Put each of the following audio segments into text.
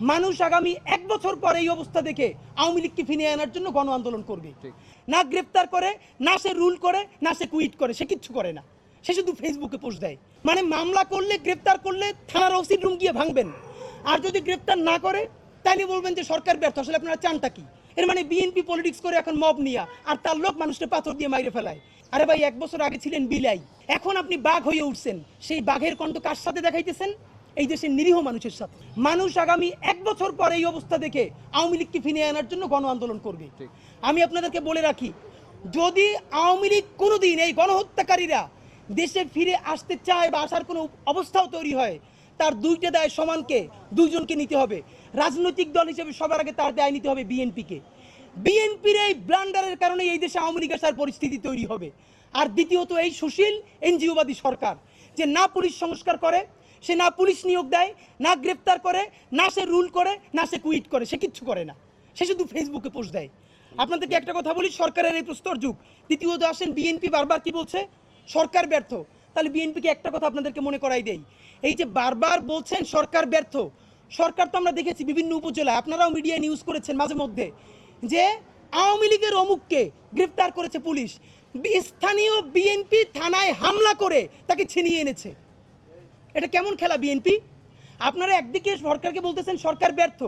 মানুষ আগামী এক বছর পরে এই অবস্থা দেখে আওয়ামী লীগকে ফিরিয়ে আনার জন্য গণ আন্দোলন করবে। না গ্রেপ্তার করে না সে রুল করে না সে কুইট করে সে কিচ্ছু করে না। সে শুধু ফেসবুকে পোস্ট দেয়। মানে মামলা করলে গ্রেপ্তার করলে থানার ওসির রুম গিয়ে ভাঙবেন। আর যদি গ্রেপ্তার না করে তাইলে বলবেন যে সরকার ব্যর্থ। আসলে আপনারা চানটা কি? এর মানে বিএনপি পলিটিক্স করে এখন মব নিয়া আর তার লোক মানুষকে পাথর দিয়ে মাইরে ফেলায়। আরে ভাই এক বছর আগে ছিলেন বিলাই। এখন আপনি বাঘ হয়ে উঠছেন। সেই বাঘের কণ্ঠ কার সাথে দেখাইতেছেন? এই দেশের নিরীহ মানুষের সাথে। মানুষ আগামী এক বছর পর এই অবস্থা দেখে আওয়ামী লীগকে ফিরিয়ে আনার জন্য গণ আন্দোলন করবে। আমি আপনাদেরকে বলে রাখি যদি আওয়ামী লীগ কোনোদিন এই গণহত্যাকারীরা দেশে ফিরে আসতে চায় বা আসার কোনো অবস্থাও তৈরি হয় তার দুইটা দায় সমানকে দুইজনকে নিতে হবে। রাজনৈতিক দল হিসেবে সবার আগে তার দায় নিতে হবে বিএনপিকে। বিএনপির এই ব্লান্ডারের কারণে এই দেশে আওয়ামী লীগ আসার পরিস্থিতি তৈরি হবে। আর দ্বিতীয়ত এই সুশীল এনজিওবাদী সরকার যে না পুলিশ সংস্কার করে সে না পুলিশ নিয়োগ দেয়, না গ্রেপ্তার করে, না সে রুল করে, না সে কুইট করে, সে কিচ্ছু করে না। সে শুধু ফেসবুকে পোস্ট দেয়। আপনাদেরকে একটা কথা বলি, সরকারের এই প্রস্তর যুগ। দ্বিতীয়ত আসেন, বিএনপি বারবার কি বলছে? সরকার ব্যর্থ। তাহলে বিএনপিকে একটা কথা আপনাদেরকে মনে করাই দেই। এই যে বারবার বলছেন, সরকার ব্যর্থ। সরকার তো আমরা দেখেছি বিভিন্ন উপজেলায়, আপনারাও মিডিয়ায় নিউজ করেছেন মাঝে মধ্যে, যে আওয়ামী লীগের অমুককে গ্রেপ্তার করেছে পুলিশ। স্থানীয় বিএনপি থানায় হামলা করে তাকে ছিনিয়ে এনেছে। এটা কেমন খেলা বিএনপি? আপনারা একদিকে সরকারকে বলতেছেন, সরকার ব্যর্থ।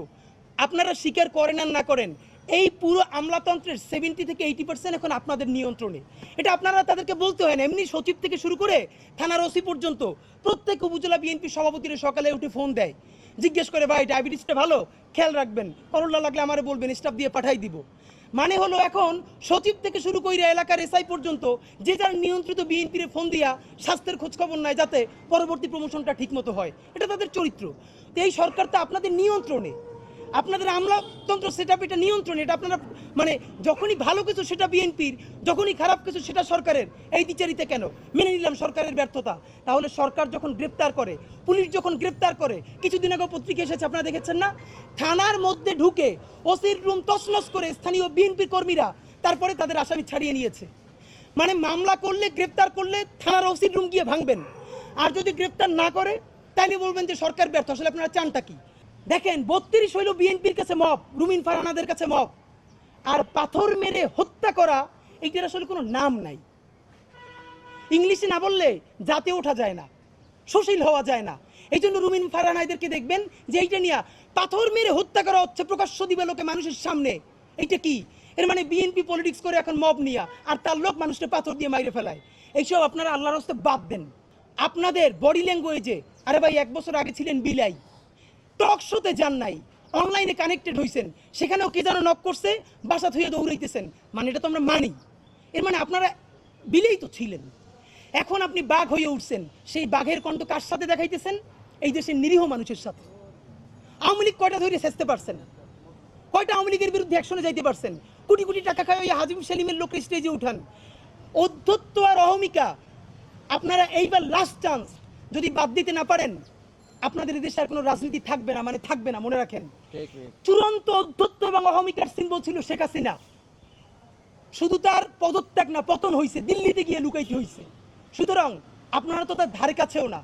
আপনারা স্বীকার করেন আর না করেন, এই পুরো আমলাতন্ত্রের সেভেন্টি থেকে এইটি পার্সেন্ট এখন আপনাদের নিয়ন্ত্রণে। এটা আপনারা তাদেরকে বলতে হয় না, এমনি সচিব থেকে শুরু করে থানার ওসি পর্যন্ত প্রত্যেক উপজেলা বিএনপি সভাপতিরা সকালে উঠে ফোন দেয়। জিজ্ঞেস করে, ভাই ডায়াবেটিসটা ভালো? খেয়াল রাখবেন। করোনা লাগলে আমারে বলবেন স্টাফ দিয়ে পাঠাই দিব। মানে হলো এখন সচিব থেকে শুরু করিয়া এলাকার এসআই পর্যন্ত যে যার নিয়ন্ত্রিত বিএনপির ফোন দিয়া স্বাস্থ্যের খোঁজখবর নেয় যাতে পরবর্তী প্রমোশনটা ঠিকমতো হয়। এটা তাদের চরিত্র। তো এই সরকার তো আপনাদের নিয়ন্ত্রণে। আপনাদের আমলাতন্ত্র সেটা এটা নিয়ন্ত্রণে, এটা আপনারা মানে যখনই ভালো কিছু সেটা বিএনপির, যখনই খারাপ কিছু সেটা সরকারের। এই দ্বিচারিতে কেন? মেনে নিলাম সরকারের ব্যর্থতা। তাহলে সরকার যখন গ্রেপ্তার করে, পুলিশ যখন গ্রেপ্তার করে, কিছুদিন আগে পত্রিকা এসেছে, আপনারা দেখেছেন না? থানার মধ্যে ঢুকে ওসির রুম তছনছ করে স্থানীয় বিএনপি কর্মীরা তারপরে তাদের আসামি ছাড়িয়ে নিয়েছে। মানে মামলা করলে, গ্রেপ্তার করলে থানার ওসির রুম গিয়ে ভাঙবেন। আর যদি গ্রেপ্তার না করে, তাইলে বলবেন যে সরকার ব্যর্থ। আসলে আপনারা চানটা কি? দেখেন, বত্রিশ হইল বিএনপির কাছে মব, রুমিন ফারহানাদের কাছে মব। আর পাথর মেরে হত্যা করা এইটার আসলে কোনো নাম নাই। ইংলিশে না বললে জাতে ওঠা যায় না, সুশীল হওয়া যায় না। এই জন্য রুমিন ফারহানাইদেরকে দেখবেন যে এইটা নিয়ে পাথর মেরে হত্যা করা হচ্ছে প্রকাশ্য দিবে লোকে মানুষের সামনে। এইটা কি? এর মানে বিএনপি পলিটিক্স করে এখন মব নিয়া আর তার লোক মানুষকে পাথর দিয়ে মাইরে ফেলায়। এইসব আপনারা আল্লাহর হস্তে বাদ দেন। আপনাদের বডি ল্যাঙ্গুয়েজে আরে ভাই, এক বছর আগে ছিলেন বিলাই। টক শোতে যান নাই। অনলাইনে কানেক্টেড হয়েছেন সেখানেও কে যেন নক করছে, বাসা থুয়ে দৌড়াইতেছেন। মানে এটা তো আমরা মানি। এর মানে আপনারা বিলেই তো ছিলেন। এখন আপনি বাঘ হয়ে উঠছেন। সেই বাঘের কণ্ঠ কার সাথে দেখাইতেছেন? এই দেশের নিরীহ মানুষের সাথে। আওয়ামী লীগ কয়টা ধরে সেচতে পারছেন কয়টা আওয়ামী লীগের বিরুদ্ধে অ্যাকশনে যাইতে পারছেন? কোটি কোটি টাকা খায় ওই হাজিম সেলিমের লোক স্টেজে উঠান। অধ্যত্ব আর অহমিকা, আপনারা এইবার লাস্ট চান্স যদি বাদ দিতে না পারেন আপনাদের দেশে আর কোনো রাজনীতি থাকবে না মানে থাকবে না মনে রাখেন। চূড়ান্ত অধ্যত্ব এবং অহমিকার সিম্বল ছিল শেখ হাসিনা। শুধু তার পদত্যাগ না পতন হয়েছে দিল্লিতে গিয়ে লুকাইতে হয়েছে সুতরাং আপনারা তো তার ধারে কাছেও না।